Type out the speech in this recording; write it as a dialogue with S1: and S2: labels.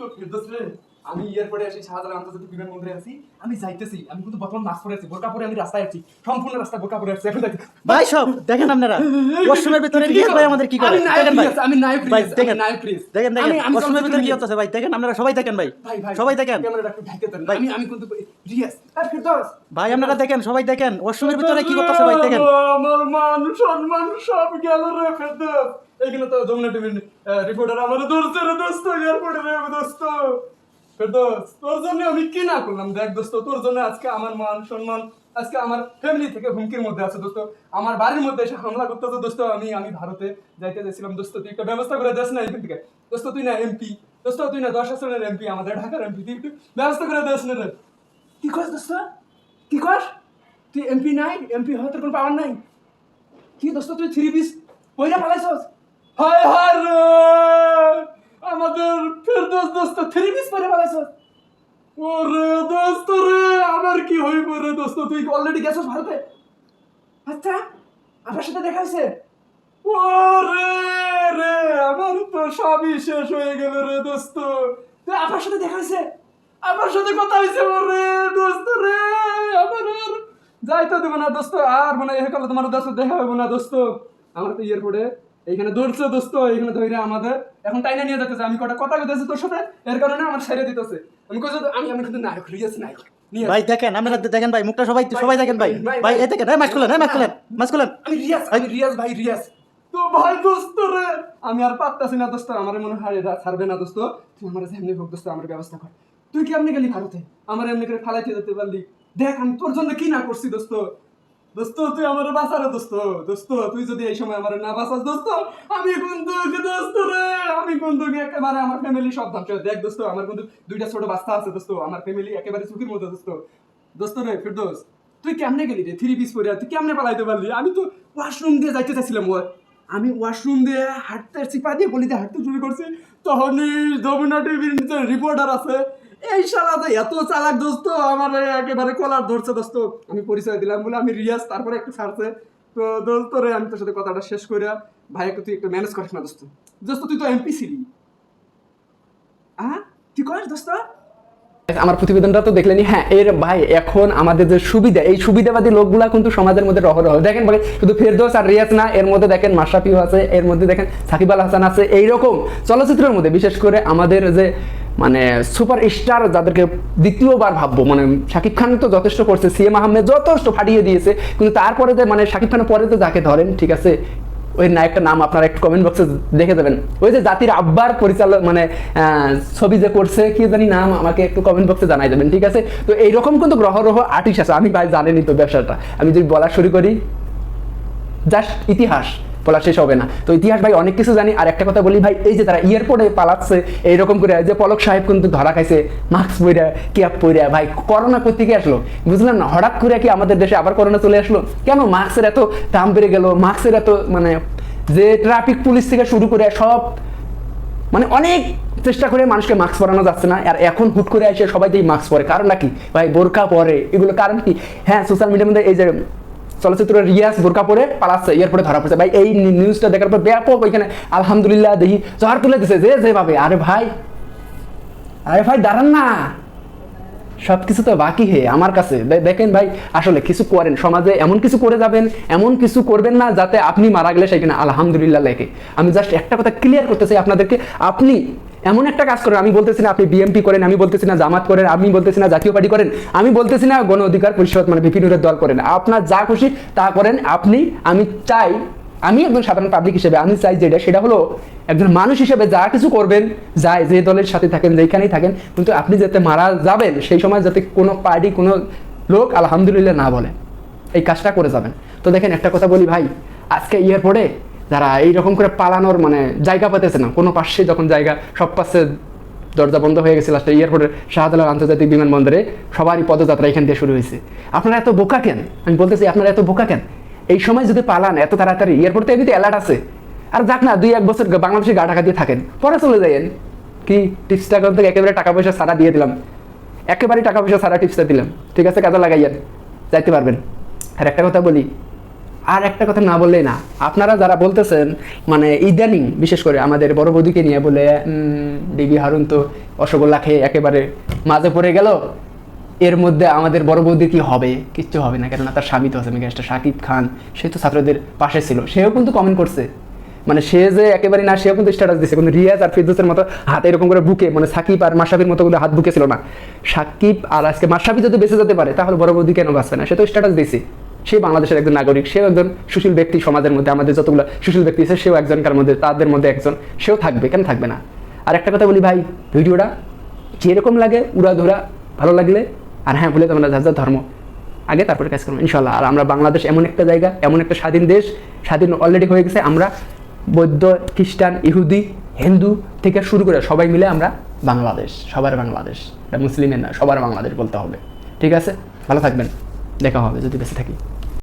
S1: দোস্ত ফেরদৌস রে আমি এয়ারপোর্টে আসি শাহজালাল আন্তর্জাতিক বিমানবন্দরে আছি আমি যাইতেছি আমি কিন্তু বর্তমান মাস্ক পরে আছি বোরকা পরে আমি রাস্তায় আছি সম্পূর্ণ রাস্তা বোরকা পরে আছি এখন
S2: ভাই সব দেখেন আপনারা ওয়াশরুমের ভিতরে
S1: কি
S2: ভাই আমাদের কি করে? দেখেন ভাই
S1: আমি নায়ক
S2: ভাই দেখেন
S1: নায়ক রিয়াজ।
S2: দেখেন দেখেন ওয়াশরুমের ভিতরে কি হচ্ছে ভাই দেখেন আপনারা সবাই দেখেন ভাই সবাই দেখেন।
S1: ক্যামেরাটা একটু ঢেকে দেন। আমি আমি কিন্তু রিয়াজ আর ফেরদৌস।
S2: ভাই আপনারা দেখেন সবাই দেখেন ওয়াশরুমের ভিতরে কি করতেছে ভাই দেখেন।
S1: আমার মান সম্মান সব গেল রে ফেরদৌস। এখানে তো যমুনা টিভির রিপোর্টার আমার ধরছে রে দোস্ত এয়ারপোর্টে রে দোস্ত। তোর জন্য আমি কি না করলাম। দেখ দোস্ত, তোর জন্য আজকে আমার মান সম্মান, আজকে আমার ফ্যামিলি থেকে হুমকির মধ্যে আছে দোস্ত। আমার বাড়ির মধ্যে এসে হামলা করতেছে দোস্ত। আমি আমি ভারতে যাইতে চাইছিলাম দোস্ত, তুই একটা ব্যবস্থা করে দেস না এখান থেকে। দোস্ত, তুই না এমপি দোস্ত, তুই না দশ আসনের এমপি আমাদের ঢাকার এমপি তুই একটু ব্যবস্থা করে দেস না কি কস দোস্ত? কি কস? তুই এমপি নাই? এমপি হওয়ার তোর কোনো পাওয়ার নাই? কি দোস্ত, তুই থ্রি পিস পয়লা পালাইছস? হায় হায় আমাদের ফেরদৌস দোস্ত থ্রি পিস পরে পালাইছস ওরে দোস্ত রে আমার কি হইব রে দোস্ত, তুই অলরেডি গেছস ভারতে? আচ্ছা আপনার সাথে দেখা হয়েছে ওরে রে আমার তো সবই শেষ হয়ে গেল রে দোস্ত। তুই আপনার সাথে দেখা হয়েছে আমার সাথে কথা হয়েছে ওরে দোস্ত রে আমার আর যাইতে দেবো না দোস্ত, আর মানে এ কালে তোমার দোস্ত দেখা হবে না দোস্ত। আমার তো এয়ারপোর্টে এইখানে দৌড়ছে দোস্ত এইখানে ধরে আমাদের। এখন টাইনা নিয়ে যেতেছে আমি কটা কথা কইতেছি তোর সাথে? এর কারণে আমার ছেড়ে দিতেছে। আমি কইছি আমি আমি কিন্তু নায়ক নায়ক।
S2: ভাই দেখেন আপনারা দেখেন ভাই মুখটা সবাই সবাই দেখেন ভাই।
S1: ভাই,
S2: ভাই। দেখেন হ্যাঁ মাস্ক খুলেন হ্যাঁ মাস্ক খুলেন মাস্ক খুলেন।
S1: আমি রিয়াজ আমি রিয়াজ ভাই রিয়াজ। তো ভাই দোস্ত রে আমি আর পারতাছি না দোস্ত। আমার মনে হয় এটা ছাড়বে না দোস্ত। তুই আমার যেমনি হোক দোস্ত আমার ব্যবস্থা কর। তুই কি এমনি গেলি ভারতে? আমার এমনি করে ফালাইতে যেতে পারলি? দেখ আমি তোর জন্য কি না করছি দোস্ত? দোস্ত, তুই আমার বাঁচারে দোস্ত দোস্ত, তুই যদি এই সময় আমার না বাঁচাস, দোস্ত, আমি কিন্তু দোস্ত রে, আমি কিন্তু একেবারে আমার ফ্যামিলি সব ধ্বংস দেখ দোস্ত, আমার কিন্তু দুইটা ছোট বাচ্চা আছে দোস্ত, আমার ফ্যামিলি একেবারে সুখীর মতো দোস্ত। দোস্ত রে, ফিরদোস, তুই কেমনে গেলি রে? থ্রি পিস পরে, তুই কেমনে পালাইতে পারলি? আমি তো ওয়াশরুম দিয়ে যাইতে চাইছিলাম ওর আমি ওয়াশরুম দিয়ে হাঁটতে চিপা দিয়ে গলিতে হাঁটতে শুরু করছি। তখনই যমুনা টিভির রিপোর্টার আছে। এই শালা তো এত চালাক দোস্ত, আমার একেবারে কলার ধরছে দোস্ত। আমি পরিচয় দিলাম বলে আমি রিয়াজ, তারপরে একটু ছাড়ছে। তো দোস্ত রে, আমি তোর সাথে কথাটা শেষ করে ভাই, একটু তুই একটু ম্যানেজ করিস না দোস্ত। দোস্ত, তুই তো এমপি ছিলি। করিস দোস্ত?
S3: আমার প্রতিবেদনটা তো দেখলেনি। হ্যাঁ এর ভাই, এখন আমাদের যে সুবিধা, এই সুবিধাবাদী লোকগুলা কিন্তু সমাজের মধ্যে রহরহ দেখেন ভাই, শুধু ফেরদৌস আর রিয়াজ না, এর মধ্যে দেখেন মাশরাফিও আছে, এর মধ্যে দেখেন সাকিব আল হাসান আছে, এইরকম চলচ্চিত্রের মধ্যে। বিশেষ করে আমাদের যে মানে সুপার স্টার যাদেরকে দ্বিতীয়বার ভাববো মানে শাকিব খান তো যথেষ্ট করছে সিএম আহমেদ যথেষ্ট ফাটিয়ে দিয়েছে, কিন্তু তারপরে যে মানে শাকিব খানের পরে তো যাকে ধরেন, ঠিক আছে, ওই নায়কটার নাম আপনারা একটু কমেন্ট বক্সে দেখে দেবেন ওই যে জাতির আব্বার পরিচালক মানে ছবি যে করছে, কি জানি নাম আমাকে একটু কমেন্ট বক্সে জানাই দেবেন, ঠিক আছে? তো এইরকম কিন্তু গ্রহ গ্রহ আর্টিস্ট আছে, আমি ভাই জানেনি তো ব্যবসাটা। আমি যদি বলা শুরু করি জাস্ট ইতিহাস। বলা শেষ হবে না। তো ইতিহাস ভাই, অনেক কিছু জানি। আর একটা কথা বলি ভাই, এই যে তারা এয়ারপোর্টে পালাচ্ছে, এইরকম করে যে পলক সাহেব কিন্তু ধরা খাইছে মাস্ক পইরা ক্যাপ পইরা, ভাই করোনা কোথেকে আসলো? বুঝলাম না, হঠাৎ করে কি আমাদের দেশে আবার করোনা চলে আসলো? কেন মাস্কের এত দাম বেড়ে গেল? মাস্কের এত মানে যে ট্রাফিক পুলিশ থেকে শুরু করে সব মানে অনেক চেষ্টা করে মানুষকে মাস্ক পরানো যাচ্ছে না। আর এখন হুট করে এসে সবাই যেই মাস্ক পরে। কারণ নাকি ভাই বোরকা পরে। এগুলো কারণ কি? হ্যাঁ সোশ্যাল মিডিয়ার মধ্যে এই যে চলচ্চিত্র রিয়াজ বোরকা পরে পালাচ্ছে এয়ারপোর্টে ধরা পড়ছে। ভাই, এই নিউজটা দেখার পর ব্যাপক ওইখানে আলহামদুলিল্লাহ দেখি জহার তুলে দিছে যে যেভাবে। আরে ভাই আরে ভাই, দাঁড়ান না। সব কিছু তো বাকি হে আমার কাছে। দেখেন ভাই, আসলে কিছু করেন, সমাজে এমন কিছু করে যাবেন, এমন কিছু করবেন না যাতে আপনি মারা গেলে সেখানে আলহামদুলিল্লাহ লেখে। আমি জাস্ট একটা কথা ক্লিয়ার করতে চাই আপনাদেরকে। আপনি এমন একটা কাজ করেন, আমি বলতেছি না আপনি বিএমপি করেন, আমি বলতেছি না জামাত করেন, আমি বলতেছি না জাতীয় পার্টি করেন, আমি বলতেছি না গণ অধিকার পরিষদ মানে বিপিনুরের দল করেন। আপনার যা খুশি তা করেন, আপনি, আমি চাই, আমি একজন সাধারণ পাবলিক হিসেবে, আমি চাই যেটা, সেটা হলো একজন মানুষ হিসেবে যা কিছু করবেন যায় যে দলের সাথে থাকেন, যেখানেই থাকেন, কিন্তু আপনি যাতে মারা যাবেন, সেই সময় যাতে কোনো পার্টি, কোনো লোক আলহামদুলিল্লাহ না বলে, এই কাজটা করে যাবেন। তো দেখেন একটা কথা বলি ভাই, আজকে এয়ারপোর্টে যারা এইরকম করে পালানোর মানে জায়গা পাতেছে না। কোনো পাশে যখন জায়গা, সব পাশে দরজা বন্ধ হয়ে গেছে লাস্টে এয়ারপোর্টের শাহজালাল আন্তর্জাতিক বিমানবন্দরে সবারই পদযাত্রা এখান দিয়ে শুরু হয়েছে। আপনারা এত বোকা কেন? আমি বলতেছি, আপনারা এত বোকা কেন? এই সময় যদি পালান, এত তাড়াতাড়ি এয়ারপোর্ট এমনিতে অ্যালার্ট আছে। আর যাক না, দুই এক বছর বাংলাদেশে গা ঢাকা দিয়ে থাকেন। পরে চলে যাইয়েন। কি টিপসটা করতে একেবারে টাকা পয়সা সারা দিয়ে দিলাম। একেবারে টাকা পয়সা সারা টিপসটা দিলাম। ঠিক আছে, কাজে লাগাইয়েন। যাইতে পারবেন। আর একটা কথা বলি আর একটা কথা না বললেই না। আপনারা যারা বলতেছেন মানে ইদানিং, বিশেষ করে আমাদের বড় বৌদিকে নিয়ে বলে ডিবি হারুন তো রসগোল্লা খেয়ে একেবারে মাঝে পড়ে গেল। এর মধ্যে আমাদের বড় বৌদি কি হবে? কিচ্ছু হবে না, কেননা তার স্বামী তো আছে, মেগাস্টার শাকিব খান। সে তো ছাত্রদের পাশে ছিল। সেও কিন্তু কমেন্ট করছে। মানে সে যে একেবারে না, সেও কিন্তু স্ট্যাটাস দিছে। কিন্তু রিয়াজ আর ফিরদোসের মতো হাতে এরকম করে বুকে মানে সাকিব আর মাসাবির মতো কিন্তু হাত বুকে ছিল না। সাকিব আর আজকে মাসাবি যদি বেঁচে যেতে পারে, তাহলে বড় বৌদি কেন বাঁচবে না? সে তো স্ট্যাটাস দিয়েছে সে বাংলাদেশের একজন নাগরিক, সেও একজন সুশীল ব্যক্তি সমাজের মধ্যে, আমাদের যতগুলো সুশীল ব্যক্তি আছে, সেও একজনকার মধ্যে, তাদের মধ্যে একজন, সেও থাকবে, কেন থাকবে না? আর একটা কথা বলি ভাই, ভিডিওটা যেরকম লাগে, উড়া ধরা, ভালো লাগলে, আর হ্যাঁ বলে তোমরা যার যার ধর্ম, আগে তারপরে কাজ করব ইনশাল্লাহ আর আমরা বাংলাদেশ এমন একটা জায়গা, এমন একটা স্বাধীন দেশ, স্বাধীন অলরেডি হয়ে গেছে, আমরা বৌদ্ধ, খ্রিস্টান, ইহুদি, হিন্দু থেকে শুরু করে সবাই মিলে আমরা বাংলাদেশ, সবার বাংলাদেশ। মুসলিমের না, সবার বাংলাদেশ বলতে হবে। ঠিক আছে? ভালো থাকবেন। দেখা হবে, যদি বেঁচে থাকি।